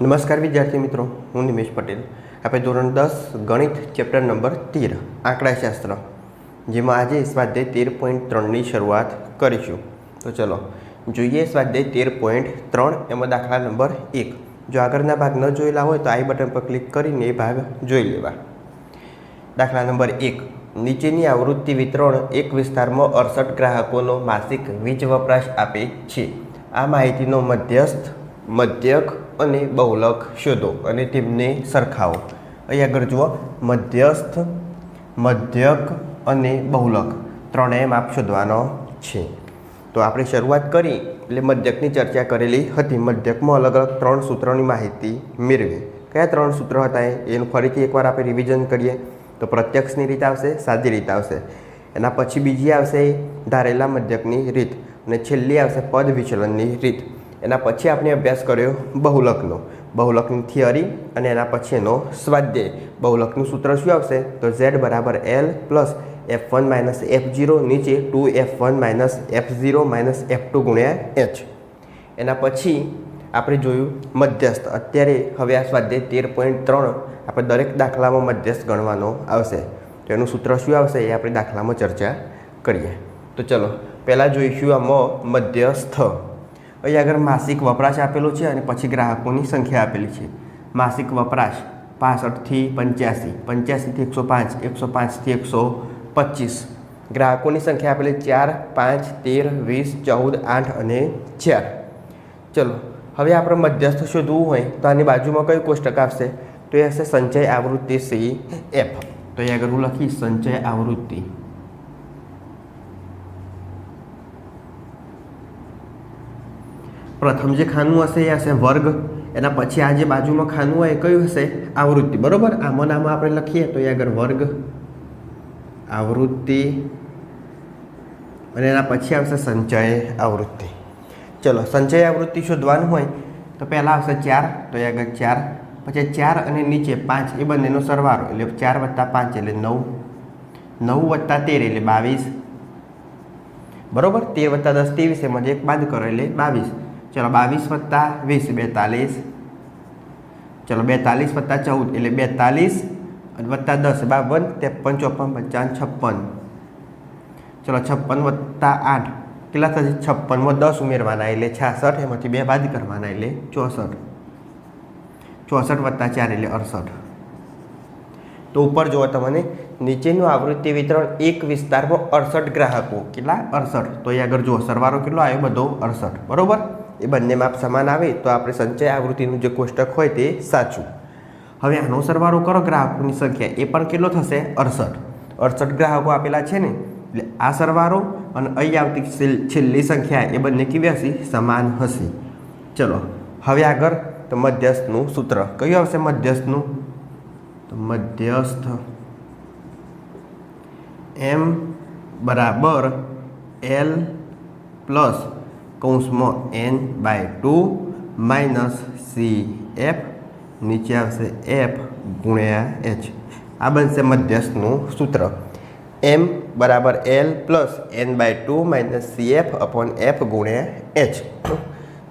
નમસ્કાર વિદ્યાર્થી મિત્રો, હું નિમેશ પટેલ. આપણે ધોરણ દસ, ગણિત, ચેપ્ટર નંબર તેર, આંકડાશાસ્ત્ર, જેમાં આજે સ્વાધ્યાય તેર પોઈન્ટ ત્રણની શરૂઆત કરીશું. તો ચલો, જોઈએ સ્વાધ્યાય તેર પોઈન્ટ ત્રણ, એમાં દાખલા નંબર એક. જો આગળના ભાગ ન જોયેલા હોય તો આઈ બટન પર ક્લિક કરીને એ ભાગ જોઈ લેવા. દાખલા નંબર એક. નીચેની આવૃત્તિ વિતરણ એક વિસ્તારમાં અડસઠ ગ્રાહકોનો માસિક વીજ વપરાશ આપે છે. આ માહિતીનો મધ્યસ્થ મધ્યક અને બહુલક શોધો અને તેમને સરખાવો. અહીં આગળ જુઓ. મધ્યસ્થ, મધ્યક અને બહુલક. ત્રણેય માપ શોધવાનો છે. તો આપણે શરૂઆત કરી એટલે મધ્યકની ચર્ચા કરેલી હતી. મધ્યકમાં અલગ અલગ ત્રણ સૂત્રોની માહિતી મેળવી. કયા ત્રણ સૂત્રો હતા? એનું ફરીથી એકવાર આપણે રિવિઝન કરીએ. તો પ્રત્યક્ષની રીત આવશે, સાદી રીત આવશે. એના પછી બીજી આવશે ધારેલા મધ્યકની રીત. અને છેલ્લી આવશે પદ વિચલનની રીત. એના પછી આપણે અભ્યાસ કર્યો બહુલકનો. બહુલકની થિયરી અને એના પછી એનો સ્વાધ્યાય. બહુલકનું સૂત્ર શું આવશે? તો ઝેડ બરાબર L plus F one minus F zero નીચે two F one minus F zero minus F two ગુણ્યા એચ એના પછી આપણે જોયું મધ્યસ્થ. અત્યારે હવે આ સ્વાધ્યાય તેર પોઈન્ટ ત્રણ આપણે દરેક દાખલામાં મધ્યસ્થ ગણવાનો આવશે. તો એનું સૂત્ર શું આવશે? એ આપણે દાખલામાં ચર્ચા કરીએ. તો ચલો, પહેલાં જોઈશું આમાં મધ્યસ્થ. અહીં આગળ માસિક વપરાશ આપેલો છે અને પછી ગ્રાહકોની સંખ્યા આપેલી છે. માસિક વપરાશ પાસઠથી પંચ્યાસી પંચ્યાસીથી એકસો પાંચ, એકસો પાંચથી એકસો પચીસ. ગ્રાહકોની સંખ્યા આપેલી ચાર, પાંચ, તેર, વીસ, ચૌદ, આઠ અને ચાર. ચલો, હવે આપણે મધ્યસ્થ શોધવું હોય તો આની બાજુમાં કયું કોષ્ટક આવશે? તો એ હશે સંચય આવૃત્તિ સી એફ તો એ આગળ હું લખીશ સંચય આવૃત્તિ. પ્રથમ જે ખાનું હશે એ હશે વર્ગ. એના પછી આ જે બાજુમાં ખાનું હોય એ કયું હશે? આવૃત્તિ. બરોબર? આમાં નામાં આપણે લખીએ તો એ આગળ વર્ગ, આવૃત્તિ અને એના પછી આવશે સંચય આવૃત્તિ. ચલો, સંચય આવૃત્તિ શોધવાનું હોય તો પહેલાં આવશે ચાર, તો એ આગળ ચાર, પછી ચાર અને નીચે પાંચ, એ બંનેનો સરવાળો. એટલે ચાર વત્તા પાંચ એટલે નવ નવ વત્તા તેર એટલે બાવીસ. બરોબર? તેર વત્તા દસ ત્રેવીસ એમાંથી એક બાદ કરો એટલે બાવીસ. ચલો બાવીસ વત્તા વીસ, બેતાલીસ. ચલો બેતાલીસ વત્તા ચૌદ, એટલે બેતાલીસ અને વત્તા દસ, બાવન, ત્રેપન, ચોપન, પંચાવન, છપ્પન. ચલો છપ્પન વત્તા આઠ, કેટલા થશે? છપ્પનમાં દસ ઉમેરવાના એટલે છાસઠ એમાંથી બે બાદ કરવાના એટલે ચોસઠ. ચોસઠ વત્તા ચાર એટલે અડસઠ. તો ઉપર જુઓ તમને, નીચેનું આવૃત્તિ વિતરણ એક વિસ્તારમાં અડસઠ ગ્રાહકો. કેટલા? અડસઠ. તો એ આગળ જુઓ સરવારો કેટલો આવ્યો? બધો અડસઠ. બરોબર? એ બંને માપ સમાન આવે તો આપણે સંચય આવૃત્તિનું જે કોષ્ટક હોય તે સાચું. હવે આનો સરવાળો કરો ગ્રાહકોની સંખ્યા. એ પણ કેટલો થશે? અડસઠ. અડસઠ ગ્રાહકો આપેલા છે ને? એટલે આ સરવાળો અને અહીં આવતી છેલ્લી સંખ્યા એ બંને કેવી સમાન હશે. ચલો, હવે આગળ તો મધ્યસ્થનું સૂત્ર. કયું આવશે મધ્યસ્થનું? તો મધ્યસ્થ એમ બરાબર એલ પ્લસ કૌંસમાં N by two minus C F, નીચે આવશે એફ ગુણ્યા એચ. આ બનશે મધ્યસ્થનું સૂત્ર. એમ બરાબર L plus N by two minus C F upon F ગુણ્યા એચ.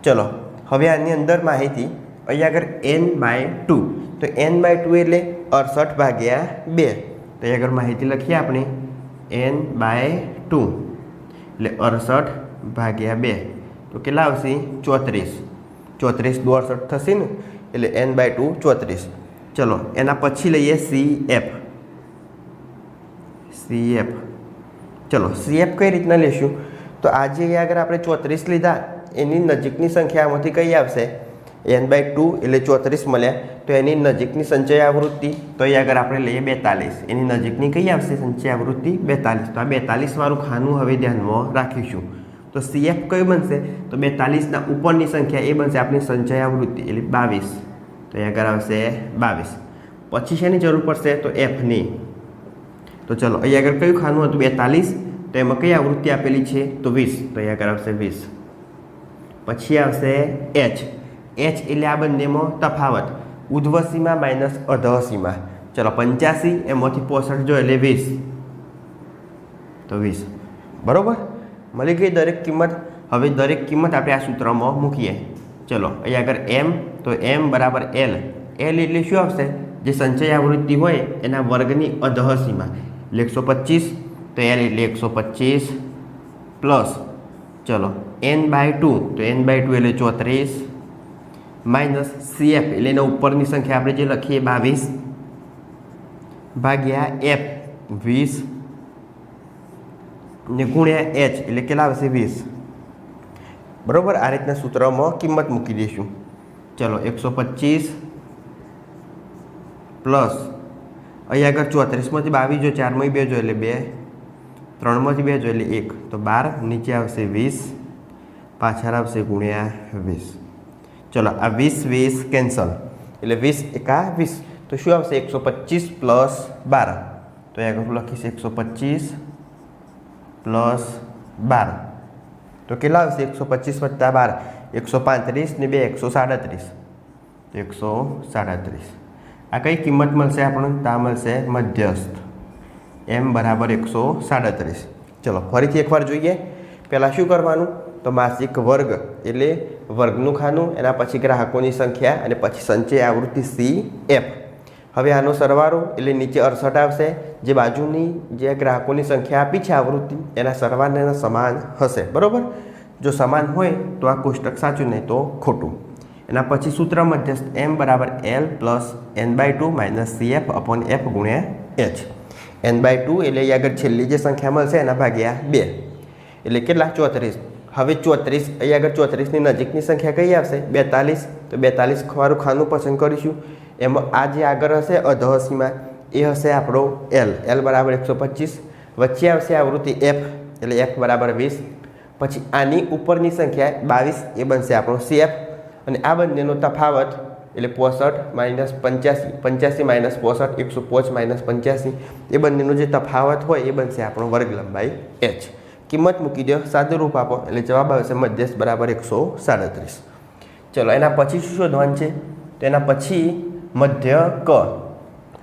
ચલો, હવે આની અંદર માહિતી. અહીંયા આગળ એન બાય ટુ. તો એન બાય ટુ એટલે અડસઠ ભાગ્યા બે. તો અહીંયા આગળ માહિતી લખીએ આપણે. એન બાય ટુ એટલે અડસઠ ભાગ્યા બે. તો કેટલા આવશે? ચોત્રીસ. ચોત્રીસ દોડસઠ થશે ને, એટલે એન બાય ટુ ચોત્રીસ. ચલો, એના પછી લઈએ સી એફ સી એફ ચલો સી એફ કઈ રીતના લેશું? તો આજે આગળ આપણે ચોત્રીસ લીધા. એની નજીકની સંખ્યામાંથી કઈ આવશે? એન બાય ટુ એટલે ચોત્રીસ મળ્યા. તો એની નજીકની સંચય આવૃત્તિ, તો એ આગળ આપણે લઈએ બેતાલીસ. એની નજીકની કઈ આવશે? સંચય આવૃત્તિ બેતાલીસ. તો આ બેતાલીસવાળું ખાનું હવે ધ્યાનમાં રાખીશું. તો સીએફ કયું બનશે? તો બેતાલીસના ઉપરની સંખ્યા એ બનશે આપણી સંચય આવૃત્તિ એટલે બાવીસ. તો અહીંયા આગળ આવશે બાવીસ. પછી શેની જરૂર પડશે? તો એફની. તો ચલો, અહીંયા આગળ કયું ખાનું હતું? બેતાલીસ. તો એમાં કઈ આવૃત્તિ આપેલી છે? તો વીસ. તો અહીંયા આગળ આવશે વીસ. પછી આવશે એચ. એચ એટલે આ બંનેમાં તફાવત. ઉધ્વસીમાં માઇનસ અધવસીમાં સીમા ચલો, પંચ્યાસી, એમાંથી પોસઠ જો, એટલે વીસ. તો વીસ. બરોબર? મળી ગઈ દરેક કિંમત? હવે દરેક કિંમત આપણે આ સૂત્રમાં મૂકીએ. ચલો, અહીંયા આગળ એમ તો એમ બરાબર એલ એલ એટલે શું આવશે? જે સંચય આવૃત્તિ હોય, એના વર્ગની અધહસીમાં એટલે એકસો પચીસ, તો એલ એટલે એકસો પચીસ પ્લસ, ચલો એન બાય ટુ, તો એન બાય ટુ એટલે ચોત્રીસ. માઇનસ સીએફ એટલે એના ઉપરની સંખ્યા આપણે જે લખીએ, બાવીસ. ભાગ્યા એફ વીસ. ને ગુણ્યા એચ એટલે કેટલા આવશે વીસ. બરાબર? આ રીતના સૂત્રમાં કિંમત મૂકી દઈશું. ચલો, એકસો પચીસ પ્લસ અહીંયા આગળ ચોત્રીસમાંથી બાવીસ જો, ચારમાંથી બે જો એટલે બે. ત્રણમાંથી બે જો એટલે એક. તો બાર, નીચે આવશે વીસ, પાછળ આવશે ગુણ્યા વીસ. ચલો, આ વીસ વીસ કેન્સલ. એટલે વીસ એકા વીસ. તો શું આવશે? એકસો પચીસ પ્લસ બાર. તો અહીંયા આગળ લખીશ? એકસો પચીસ પ્લસ બાર. તો કેટલા આવશે? એકસો પચીસ વત્તા બાર. એકસો પાંત્રીસ ને બે, એકસો સાડત્રીસ. એકસો સાડત્રીસ. આ કઈ કિંમત મળશે આપણને? તા મળશે મધ્યસ્થ. એમ બરાબર એકસો સાડત્રીસ. ચલો, ફરીથી એકવાર જોઈએ. પહેલાં શું કરવાનું? તો માસિક વર્ગ એટલે વર્ગનું ખાનું, એના પછી ગ્રાહકોની સંખ્યા અને પછી સંચય આવૃત્તિ સી એફ હવે આનો સરવાળો એટલે નીચે અડસઠ આવશે. જે બાજુની જે ગ્રાહકોની સંખ્યા આપી છે આવૃત્તિ, એના સરવાળાના સમાન હશે. બરાબર? જો સમાન હોય તો આ કોષ્ટક સાચું, નહીં તો ખોટું. એના પછી સૂત્ર મધ્યસ્થ એમ બરાબર L plus N by two minus C F upon F ગુણ્યા એચ એન બાય ટુ એટલે આગળ છેલ્લી જે સંખ્યા મળશે, એના ભાગ્યા બે. એટલે કેટલા? ચોત્રીસ. હવે ચોત્રીસ, અહીં આગળ ચોત્રીસની નજીકની સંખ્યા કઈ આવશે? બેતાલીસ. તો બેતાલીસ વાળું ખાનું પસંદ કરીશું. એમાં આ જે આગળ હશે અધહસીમાં એ હશે આપણો એલ એલ બરાબર એકસો પચીસ. વચ્ચે આવશે આવૃત્તિ એફ એટલે એફ બરાબર વીસ. પછી આની ઉપરની સંખ્યા બાવીસ, એ બનશે આપણો સીએફ અને આ બંનેનો તફાવત, એટલે પોસઠ માઇનસ પંચ્યાસી પંચ્યાસી માઇનસ પોસઠ, એકસો પાંચ માઇનસ પંચ્યાસી. એ બંનેનો જે તફાવત હોય, એ બનશે આપણો વર્ગ લંબાઈ એચ કિંમત મૂકી દો સાદું રૂપ આપો. એટલે જવાબ આવશે મધ્યસ્થ બરાબર એકસો સાડત્રીસ. ચલો, એના પછી શું શોધવાનું છે? તો એના પછી મધ્ય ક.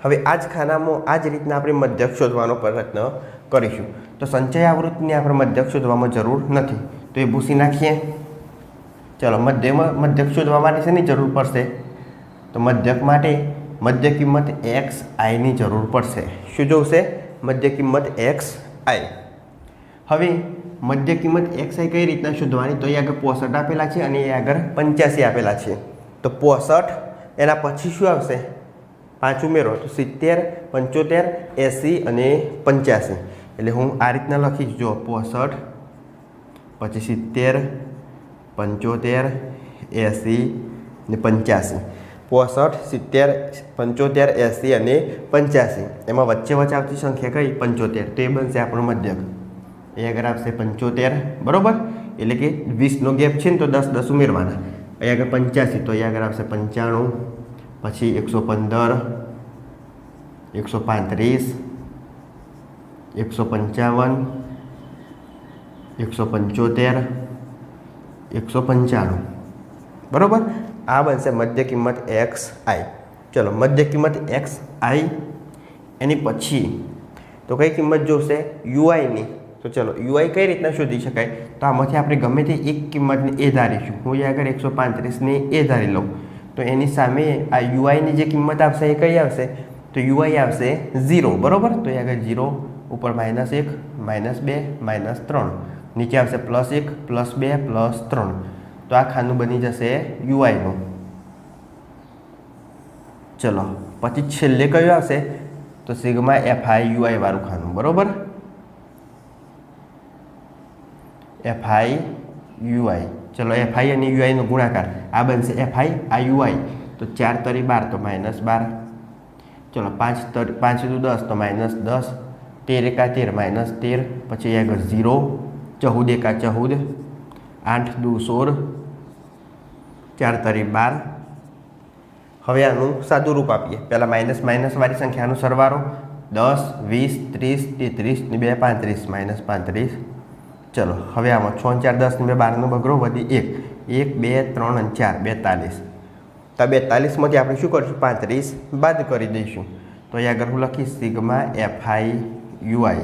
હવે આ જ ખાનામાં આ જ રીતના આપણે મધ્યક શોધવાનો પ્રયત્ન કરીશું. તો સંચય આવૃત્તિને આપણે મધ્યક શોધવામાં જરૂર નથી. તો એ ભૂસી નાખીએ. ચલો, મધ્યમાં મધ્યક શોધવા માટે શેની જરૂર પડશે? તો મધ્યક માટે મધ્ય કિંમત એક્સ આઈની જરૂર પડશે. શું જોશે? મધ્ય કિંમત એક્સ આઈ હવે મધ્ય કિંમત એક્સઆઈ કઈ રીતના શોધવાની? તો એ આગળ પોસઠ આપેલા છે અને એ આગળ પંચ્યાસી આપેલા છે. તો પોસઠ, એના પછી શું આવશે? પાંચ ઉમેરો, તો સિત્તેર, પંચોતેર, એંસી અને પંચ્યાસી. એટલે હું આ રીતના લખીશ. જો પોસઠ, પછી સિત્તેર, પંચોતેર, એંસી ને પંચ્યાસી. પોસઠ, સિત્તેર, પંચોતેર, એંસી અને પંચ્યાસી. એમાં વચ્ચે વચ્ચે આવતી સંખ્યા કઈ? પંચોતેર. તો એ બનશે આપણો મધ્યક. એ આગળ આવશે પંચોતેર, બરાબર? એટલે કે વીસનો ગેપ છે ને તો દસ દસ ઉમેરવાના. અહીં આગળ પંચ્યાસી, તો અહીં આગળ આવશે પંચાણું, પછી એકસો પંદર, એકસો પાંત્રીસ, એકસો પંચાવન, એકસો પંચોતેર, એકસો પંચાણું. બરાબર? આ બનશે મધ્ય કિંમત એક્સ આઈ. ચલો, મધ્ય કિંમત એક્સ આઈ, એની પછી તો કઈ કિંમત જોશે? યુઆઈની. તો ચલો યુઆઈ કઈ રીતના શોધી શકાય? તો આમાંથી આપણે ગમે તે એક કિંમતને એ ધારીશું. હું અહીંયા આગળ એકસો પાંત્રીસને એ ધારી લઉં. તો એની સામે આ યુઆઈની જે કિંમત આવશે એ કઈ આવશે? તો યુઆઈ આવશે ઝીરો, બરાબર? તો એ આગળ ઝીરો, ઉપર માઇનસ એક, માઇનસ બે, માઇનસ ત્રણ. નીચે આવશે પ્લસ એક, પ્લસ બે, પ્લસ ત્રણ. તો આ ખાનું બની જશે યુઆઈનું ચલો, પછી છેલ્લે કયું આવશે? તો સિગ્મા એફઆઈ યુઆઈ વાળું ખાનું, બરાબર? એફઆઈ યુઆઈ ચલો એફઆઈ અને યુઆઈનો ગુણાકાર. આ બનશે એફઆઈ આ યુઆઈ તો ચાર તરી બાર તો માઇનસ બાર. ચલો, પાંચ તરી, પાંચ દુ દસ તો માઇનસ દસ. તેર એકા તેર માઇનસ તેર. પછી એક ઝીરો ચૌદ એકા ચૌદ. આઠ દુ સોળ. ચાર તરી બાર. હવે આનું સાદું રૂપ આપીએ. પહેલાં માઇનસ માઇનસ વાળી સંખ્યાનો સરવાળો. દસ, વીસ, ત્રીસ, તેત્રીસ ને બે પાંત્રીસ. માઇનસ પાંત્રીસ. ચલો, હવે આમાં છ, ચાર, દસ બે, બારનો બગડો વધી એક. એક, બે, ત્રણ અને ચાર, બેતાલીસ. તો બેતાલીસમાંથી આપણે શું કરીશું? પાંત્રીસ બાદ કરી દઈશું. તો અહીં આગળ હું લખીશ સિગ્મા એફઆઈ યુઆઈ.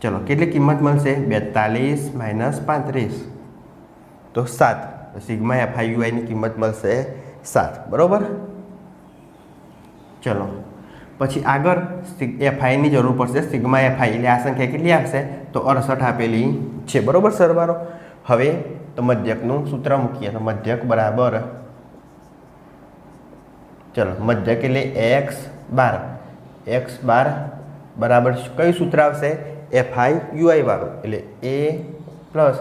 ચલો, કેટલી કિંમત મળશે? બેતાલીસ માઇનસ પાંત્રીસ. તો સાત. સિગ્મા એફઆઈ યુઆઈની કિંમત મળશે સાત. બરાબર? ચલો. પછી આગળ એફઆઈની જરૂર પડશે. સિગ્મા એફઆઈ, એટલે આ સંખ્યા કેટલી આવશે? તો અડસઠ આપેલી છે. બરાબર સરવારો હવે તો મધ્યકનું સૂત્ર મૂકીએ. તો મધ્યક બરાબર ચલો, મધ્યક એટલે એક્સ બાર. એક્સ બાર બરાબર કયું સૂત્ર આવશે? એફઆઈ યુઆઈ વાળું. એટલે A plus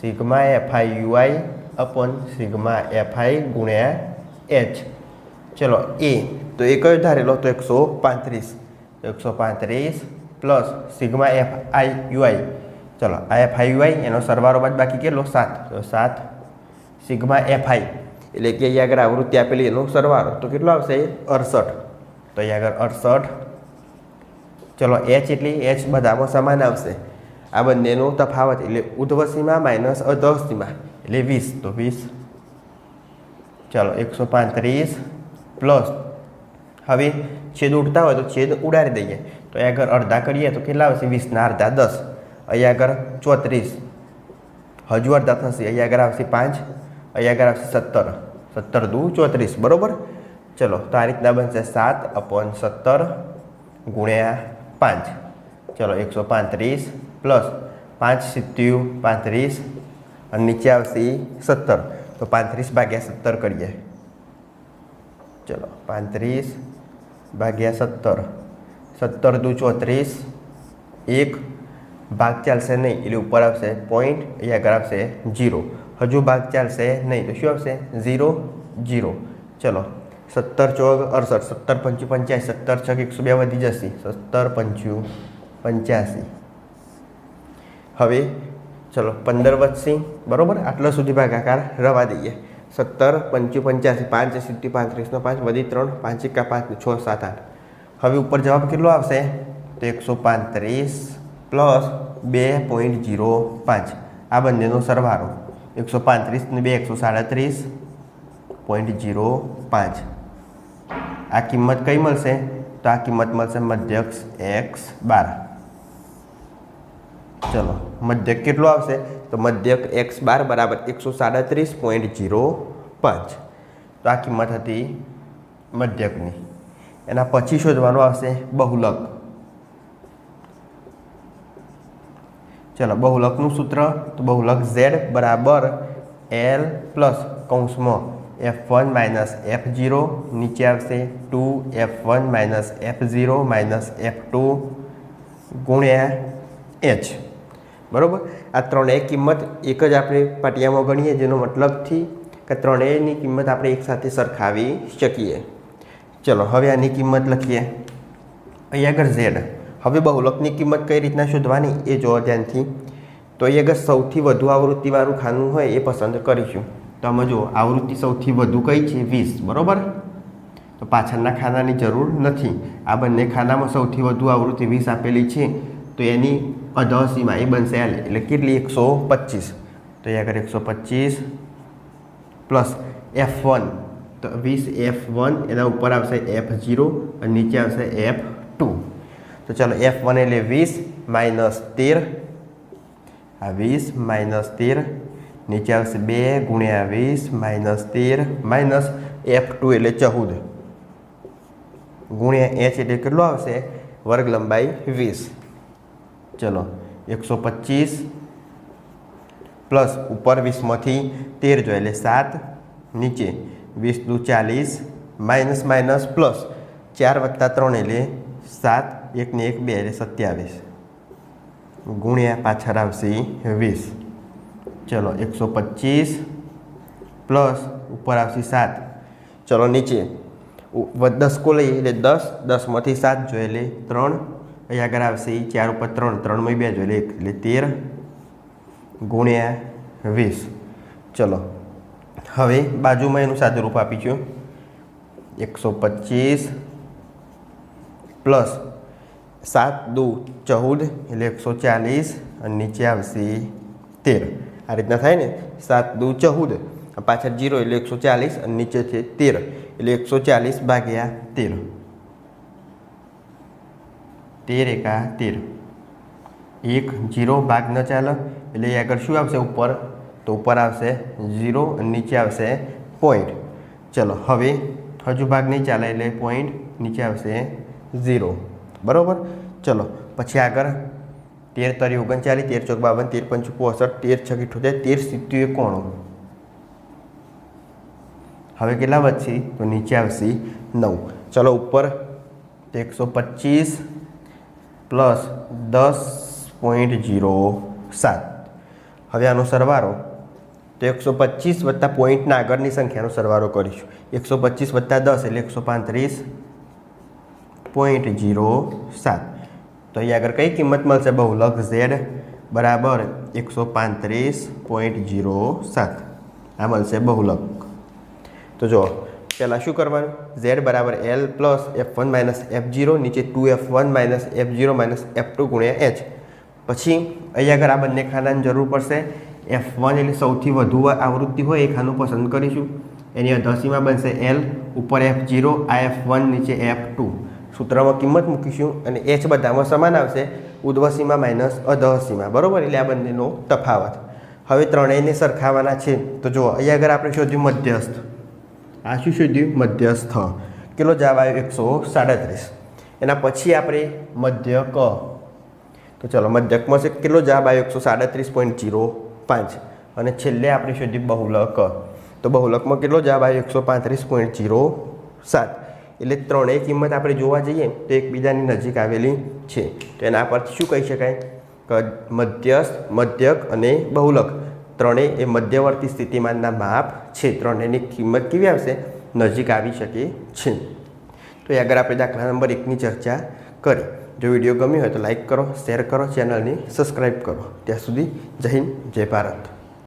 sigma FI UI upon sigma FI ગુણ્યા એચ. ચલો, એ તો એ કયો ધારેલો તો એકસો પાંત્રીસ. એકસો પાંત્રીસ plus sigma F I UI ચલો, આ એફ આઈ યુઆઈ એનો સરવારો બાદ બાકી કેટલો? સાત. તો સાત સિગ્મા એફ આઈ. એટલે કે અહીંયા આગળ આવૃત્તિ આપેલી એનો સરવારો તો કેટલો આવશે? અડસઠ. તો અહીંયા આગળ અડસઠ. ચલો એચ એટલી એચ બધામાં સમાન આવશે. આ બંનેનો તફાવત એટલે ઉધ્વ સીમા માઇનસ અધઃ એટલે વીસ. તો વીસ. ચલો, એકસો પાંત્રીસ પ્લસ હવે છેદ ઉડતા હોય તો છેદ ઉડાડી દઈએ. તો અહીંયા આગળ અડધા કરીએ તો કેટલા આવશે? વીસના અડધા દસ. અહીંયા આગળ ચોત્રીસ. હજુ અડધા થશે. અહીંયા આગળ આવશે પાંચ. અહીંયા આગળ આવશે સત્તર. સત્તર દુ ચોત્રીસ. બરાબર? ચલો, તો આ રીતના બનશે સાત અપોન સત્તર ગુણ્યા પાંચ. ચલો, એકસો પાંત્રીસ પ્લસ પાંચ સિત્યુ પાંત્રીસ અને નીચે આવશે સત્તર. તો પાંત્રીસ ભાગ્યા સત્તર કરીએ. ચલો, પાંત્રીસ ભાગ્યા સત્તર સત્તર દુ ચોત્રીસ એક ભાગ ચાલશે નહીં એટલે ઉપર આવશે પોઈન્ટ અહીંયા આગળ આવશે જીરો હજુ ભાગ ચાલશે નહીં તો શું આવશે ઝીરો જીરો ચલો સત્તર ચોક અડસઠ સત્તર પંચું પંચ્યાસી સત્તર છ એકસો બે વધી જશે સત્તર પંચું પંચ્યાસી હવે ચલો પંદર વધશે બરાબર આટલા સુધી ભાગાકાર રવા દઈએ સત્તર પંચી પંચ્યાસી પાંચ સિત્તી પાંત્રીસનો પાંચ, વધી ત્રણ, પાંચ, એકા, પાંચ, છ, સાત, આઠ. હવે ઉપર જવાબ કેટલો આવશે? તો એકસો પાંત્રીસ પ્લસ બે પોઈન્ટ જીરો પાંચ. આ બંનેનો સરવાળો. એકસો પાંત્રીસ ને બે, એકસો સાડત્રીસ પોઈન્ટ જીરો પાંચ. આ કિંમત કઈ મળશે? તો આ કિંમત મળશે મધ્યક્ષ એક્સ બાર. ચલો મધ્યક કેટલું આવશે? તો મધ્યક એક્સ બાર બરાબર એકસો સાડત્રીસ પોઈન્ટ જીરો પાંચ. તો આ કિંમત હતી મધ્યકની. એના પછી શોધવાનું આવશે બહુલક. ચલો, બહુલકનું સૂત્ર, તો બહુલક ઝેડ બરાબર એલ પ્લસ કૌંસમાં F one minus F zero, નીચે આવશે two F one minus F zero minus F two ગુણ્યા એચ. બરાબર? આ ત્રણેય કિંમત એક જ આપણે પાટિયામાં ગણીએ, જેનો મતલબથી કે ત્રણેયની કિંમત આપણે એકસાથે સરખાવી શકીએ. ચલો, હવે આની કિંમત લખીએ. અહીં આગળ ઝેડ. હવે બહુલકની કિંમત કઈ રીતના શોધવાની એ જોવા ધ્યાનથી. તો અહીં આગળ સૌથી વધુ આવૃત્તિવાળું ખાનું હોય એ પસંદ કરીશું. તો આમાં જુઓ, આવૃત્તિ સૌથી વધુ કઈ છે? વીસ. બરાબર? તો પાછળના ખાનાની જરૂર નથી. આ બંને ખાનામાં સૌથી વધુ આવૃત્તિ વીસ આપેલી છે. તો એની અધઃ સીમા એ બનશે એલ એટલે કેટલી? એકસો પચીસ. તો અહીંયા આગળ એકસો પચીસ પ્લસ એફ વન. તો વીસ એફ વન, એના ઉપર આવશે એફ ઝીરો અને નીચે આવશે એફ ટુ. તો ચાલો, એફ વન એટલે વીસ માઇનસ તેર. આ વીસ માઇનસ તેર. નીચે આવશે બે ગુણ્યા વીસ માઇનસ તેર માઇનસ એફ ટુ એટલે ચૌદ. ગુણ્યા એચ એટલે કેટલો આવશે? વર્ગ લંબાઈ વીસ. ચલો, એકસો પચીસ પ્લસ ઉપર વીસમાંથી તેર જો એટલે સાત, નીચે વીસ દુ ચાલીસ, માઇનસ માઇનસ પ્લસ ચાર વત્તા ત્રણ એટલે સાત, એકને એક બે, એટલે સત્યાવીસ. ગુણ્યા પાછળ આવશે વીસ. ચલો, એકસો પચીસ પ્લસ ઉપર આવશે સાત. ચલો, નીચે. દસ કો લઈએ, એટલે દસ, દસમાંથી સાત જોઈએ, એટલે ત્રણ. અહીંયા આગળ આવશે એ ચાર ઉપર ત્રણ ત્રણમાં બે જોઈએ એક, એટલે તેર ગુણ્યા વીસ. ચલો. હવે બાજુમાં એનું સાદુરૂપ આપીશું એકસો પચીસ પ્લસ સાત દુ ચૌદ, એટલે એકસો ચાલીસ, અને નીચે આવશે તેર. આ રીતના થાય ને? સાત દુ ચૌદ પાછળ જીરો, એટલે એકસો ચાલીસ, અને નીચે છે તેર. એટલે એકસો ચાલીસ ભાગ્યા તેર. તેર એકા તેર. એક જીરો ભાગ ન ચાલે, એટલે એ આગળ શું આવશે ઉપર? તો ઉપર આવશે ઝીરો અને નીચે આવશે પોઈન્ટ ચલો, હવે હજુ ભાગ નહીં ચાલે એટલે પોઈન્ટ નીચે આવશે ઝીરો બરાબર? ચલો, પછી આગળ તેર તરી ઓગણચાલીસ, તેર ચોક બાવન, તેર પંચ પોસઠ તેર છગીઠો ઇઠોતેર તેર સિત્તેર એકોણું હવે કેટલા વધશે? તો નીચે આવશે નવ. ચલો, ઉપર એકસો પચીસ પ્લસ દસ પોઈન્ટ જીરો સાત. હવે આનો સરવારો તો એકસો પચીસ વત્તા પોઈન્ટના આગળની સંખ્યાનો સરવારો કરીશું. એકસો પચીસ વત્તા દસ એટલે એકસો પાંત્રીસ પોઈન્ટ જીરો સાત. તો અહીં આગળ કઈ કિંમત મળશે? બહુલક ઝેડ બરાબર એકસો પાંત્રીસ પોઈન્ટ જીરો સાત. આ મળશે બહુલક. તો જો પહેલાં શું કરવાનું? ઝેડ બરાબર L plus F one minus F zero નીચે two F one minus F zero minus F two ગુણ્યા એચ પછી અહીંયા આગળ આ બંને ખાનાની જરૂર પડશે. એફ વન એટલે સૌથી વધુ આવૃત્તિ હોય એ ખાનું પસંદ કરીશું. એની અધસીમાં બનશે એલ ઉપર એફ જીરો આ એફ વન નીચે એફ ટુ સૂત્રમાં કિંમત મૂકીશું અને એચ બધામાં સમાન આવશે. ઉદ્વસીમાં માઇનસ અધસીમાં બરાબર? એટલે આ બંનેનો તફાવત. હવે ત્રણેયને સરખાવાના છે. તો જુઓ, અહીંયા આગળ આપણે શોધ્યું મધ્યસ્થ. આ શું શોધ્યું મધ્યસ્થ. કેટલો જવાબ આવ્યો એકસો સાડત્રીસ. એના પછી આપણે મધ્ય ક તો ચલો, મધ્યકમાં છે કેટલો જવાબ આવ્યો એકસો સાડત્રીસ પોઈન્ટ જીરો પાંચ. અને છેલ્લે આપણે શોધ્યું બહુલક. તો બહુલકમાં કેટલો જવાબ આવ્યો એકસો પાંત્રીસ પોઈન્ટ જીરો સાત. એટલે ત્રણેય કિંમત આપણે જોવા જઈએ તો એકબીજાની નજીક આવેલી છે. તો એના પરથી શું કહી શકાય? કે મધ્યસ્થ, મધ્યક અને બહુલક. ત્રણેય એ મધ્યવર્તી સ્થિતિમાનના માપ છે. ત્રણેયની કિંમત કેવી આવશે? નજીક આવી શકે છે. તો એ આગળ આપણે દાખલા નંબર એકની ચર્ચા કરી. જો વીડિયો ગમ્યો હોય તો લાઇક કરો, શેર કરો, ચેનલને સબસ્ક્રાઈબ કરો. ત્યાં સુધી જય હિન્દ, જય ભારત.